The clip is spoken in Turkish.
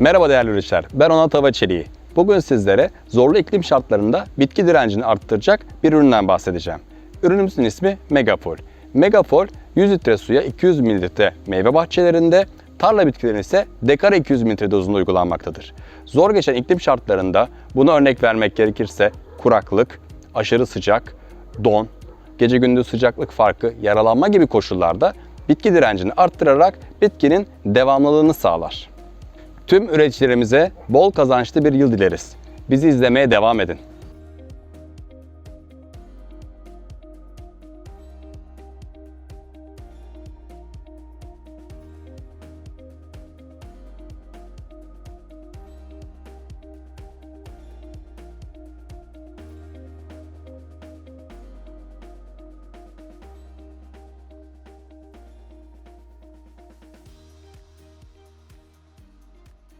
Merhaba değerli üreticiler, ben Onat Hava Çeliği. Bugün sizlere zorlu iklim şartlarında bitki direncini arttıracak bir üründen bahsedeceğim. Ürünümüzün ismi Megapol. Megapol 100 litre suya 200 mililitre meyve bahçelerinde, tarla bitkilerine ise dekara 200 mililitre dozunda uygulanmaktadır. Zor geçen iklim şartlarında buna örnek vermek gerekirse kuraklık, aşırı sıcak, don, gece gündüz sıcaklık farkı, yaralanma gibi koşullarda bitki direncini arttırarak bitkinin devamlılığını sağlar. Tüm üreticilerimize bol kazançlı bir yıl dileriz. Bizi izlemeye devam edin.